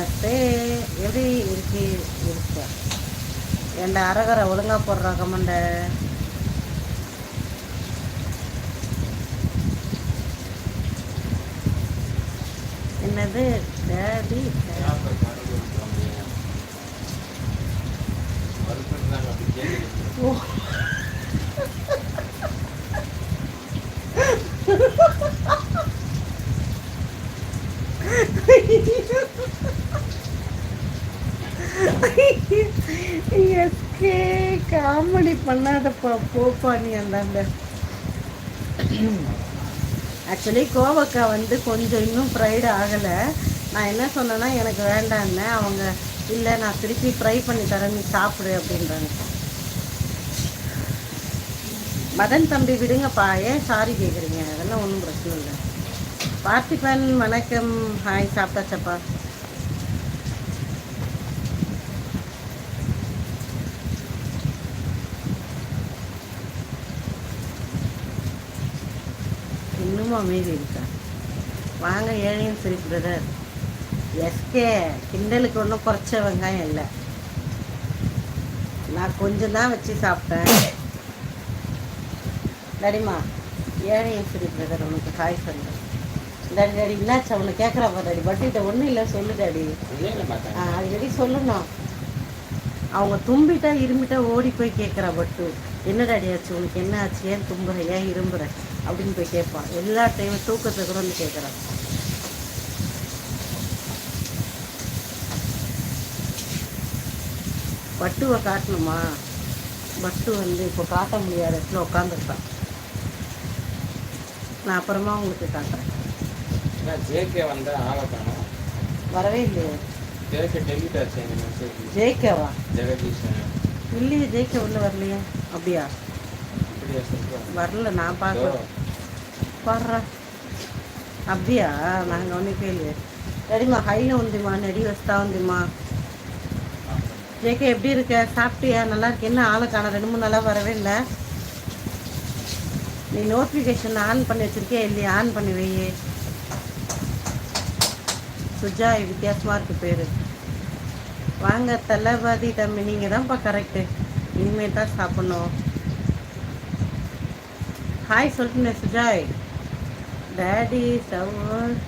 நமஸ்தே எப்படி இருக்கு இருக்க? ஏண்டா அரகரை ஒழுங்கா போடுறா கமண்ட என்னது? டேடி ஓ. எஸ்கே காமெடி பண்ணாதப்பா போப்பா நீ அந்தாண்ட. ஆக்சுவலி கோவக்காய் வந்து கொஞ்சம் இன்னும் ஃப்ரைடு ஆகலை. நான் என்ன சொன்னேன்னா எனக்கு வேண்டான்னு அவங்க இல்லை நான் திருப்பி ஃப்ரை பண்ணி தரேன் நீ சாப்பிடு அப்படின்றாங்க. மதன் தம்பி விடுங்கப்பா. ஏன் சாரி கேட்குறீங்க அதெல்லாம் ஒன்றும் பிரச்சனை இல்லை. பார்த்திபன் வணக்கம். ஹாய் சாப்பிட்டாச்சப்பா. இன்னும் அமைதி இருக்கா? வாங்க ஏழையும் சரி பிரதர் எஸ்கே கிண்டலுக்கு ஒன்றும் குறைச்ச வெங்காயம் இல்லை. நான் கொஞ்சம் தான் வச்சு சாப்பிட்டேன். சரிம்மா ஏழையும் சரி பிரதர் உனக்கு ஹாய் சொல்கிறேன் டாடி டாடி என்னாச்சு அவனை கேட்குறாப்பா டாடி பட்டிகிட்ட ஒன்றும் இல்லை சொல்லு டாடி ஆ அடிக்கடி சொல்லணும். அவங்க தும்பிட்டா இரும்பிட்டா ஓடி போய் கேட்குறா பட்டு. என்ன டாடி ஆச்சு? உனக்கு என்ன ஆச்சு? ஏன் தும்புற? ஏன் இரும்புற? அப்படின்னு போய் கேட்பான் எல்லா டைமும் தூக்கத்தை கூட வந்து கேட்குறான் பட்டுவை காட்டணுமா? பட்டு வந்து இப்போ காட்ட முடியாத இடத்துல உட்காந்துருக்கான் நான் அப்புறமா உங்களுக்கு காட்டுறேன். ஜேகே வந்தா ஆளை காணோம். வரவே இல்லையே. ஜேகே டெலிட் ஆச்சு எங்க மெசேஜ் ஜெயிக்கவா ஜெகதீஷன். இல்லையே ஜெயிக்க உள்ள வரலையே. அப்படியா? சொல்றோம் வரல நான் பார்க்கல. பாடுறா. அப்படியா? நாங்கள் ஒன்றும் கேள்வி ரெடிமா உந்துமா நெடி வஸ்தா உந்துமா ஜேகே எப்படி இருக்க? சாப்பிட்டியா? நல்லா இருக்கு. என்ன ஆளை காண ரெண்டு மூணு நாளாக வரவே இல்லை. நீ நோட்டிஃபிகேஷன் ஆன் பண்ணி வச்சிருக்கியா? இல்லையா? ஆன் பண்ணி வையே. சுஜாய் வித்தியாசமாக இருக்கு பேர். வாங்க தளபதி தம்பி நீங்கள் தான்ப்பா கரெக்டு இனிமேல் தான் சாப்பிட்ணும். ஹாய் சொல்லிட்டேன் சுஜாய். டேடி சவுண்ட்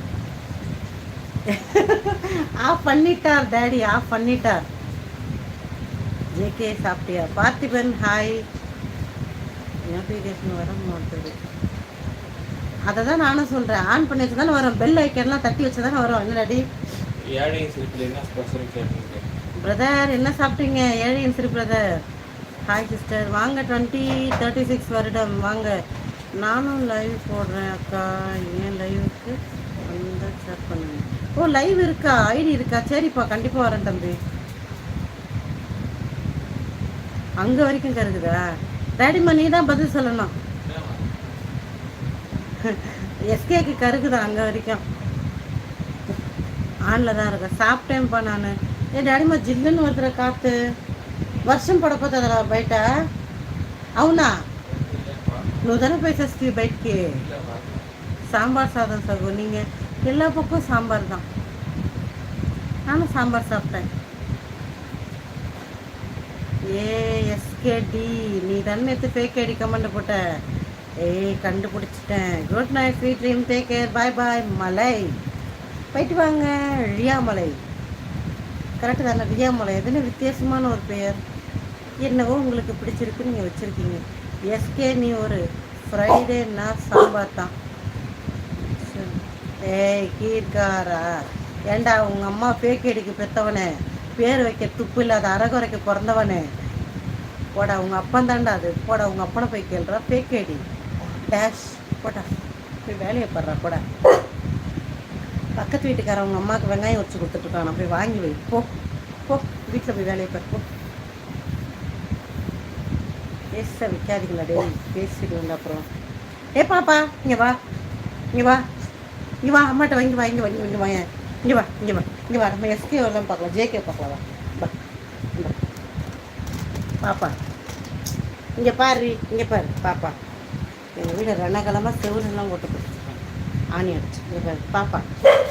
ஆஃப் பண்ணிட்டார் டேடி ஆஃப் பண்ணிட்டார். ஜேகே சாப்பிட்டியா? பார்த்திபன் ஹாய் நோட்டிஃபிகேஷன் வர மாட்டேது அதை தான் நானும் சொல்கிறேன் ஆன் பண்ணி வச்சு தானே வரும் பெல் ஐக்கன்லாம் தட்டி வச்சு தானே வரும் கேட்டீங்க பிரதர் என்ன சாப்பிட்டீங்க? ஏழையன் சிறு பிரதர் ஹாய் சிஸ்டர் வாங்க டுவெண்ட்டி தேர்ட்டி சிக்ஸ் வருடம். வாங்க. நானும் லைவ் போடுறேன் அக்கா. ஏன் லைவுக்கு வந்து செக் பண்ணுங்க. ஓ லைவ் இருக்கா? ஐடி இருக்கா? சரிப்பா. கண்டிப்பாக வரேன் தம்பி. அங்கே வரைக்கும் கருகுதா டேடிம்மா நீ தான் பதில் சொல்லணும். எஸ்கேக்கு கருகுதா அங்கே வரைக்கும் ஆனில் தான் இருக்கேன் சாப்பிட்டேன்ப்பா நான் ఏ డాడీ మా జిల్లును వద్దర కాత్ వర్షం పడిపోతుందిరా బయట అవునా నువ్వు தானே போய் சஸ்தி பைக்கு சாம்பார் சாதம் சகோ நீங்கள் எல்லா பக்கம் சாம்பார் தான் நானும் சாம்பார் சாப்பிட்டேன் ஏஎஸ்கேடி நீ தானே நேற்று ஃபேக் ஐடி கமெண்ட் போட்ட ஏய் கண்டுபிடிச்சிட்டேன். Good night sweet dream take care bye bye மலை. போயிட்டு வாங்க. ரியாமலை. கரெக்டு தானே? ரியாமலை. எதுன்னு வித்தியாசமான ஒரு பெயர். என்னவோ உங்களுக்கு பிடிச்சிருக்கு நீங்கள் வச்சுருக்கீங்க. எஸ்கே நீ ஒரு ஃப்ரைடேன்னா சாம்பார் தான். ஏய் கீர்காரா. ஏண்டா உங்கள் அம்மா பேக்கேடிக்கு பெத்தவனே. பேர் வைக்க துப்பு இல்லாத அறகுறைக்கு பிறந்தவனே. போடா உங்கள் அப்பன் தாண்டா அது. போடா உங்கள் அப்பனை போய் கேள்றா. பேக்கேடி டேஷ் போட்டா போய் வேலையை படுறா கூட பக்கத்து வீட்டுக்காரவங்க அம்மாவுக்கு வெங்காயம் வச்சு கொடுத்துட்ருக்கான் போய் வாங்கி வை போ போ வீட்டில் போய் வேலையை பாரு போ பேச வைக்காதீங்களா டேய் பேசிடுவேன் அப்புறம் ஏ பாப்பா இங்கே வா இங்கே வா இங்கே வா அம்மாட்ட வாங்கி வா இங்கே வா இங்கே வா இங்கே வா இங்கே வா இங்கே வா நம்ம எஸ்கே எல்லாம் பார்க்கலாம் ஜேகே பார்க்கலாம் வா பாப்பா இங்கே பாரு இங்கே பாரு பாப்பா எங்கள் வீடு ரணகலமாக செவுரெல்லாம் ஓட்டு போட்டு ஆணி அடிச்சு. பாப்பா.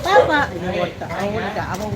பாப்பா. ஓட்டா அவன் ஓடிட்டா அவன்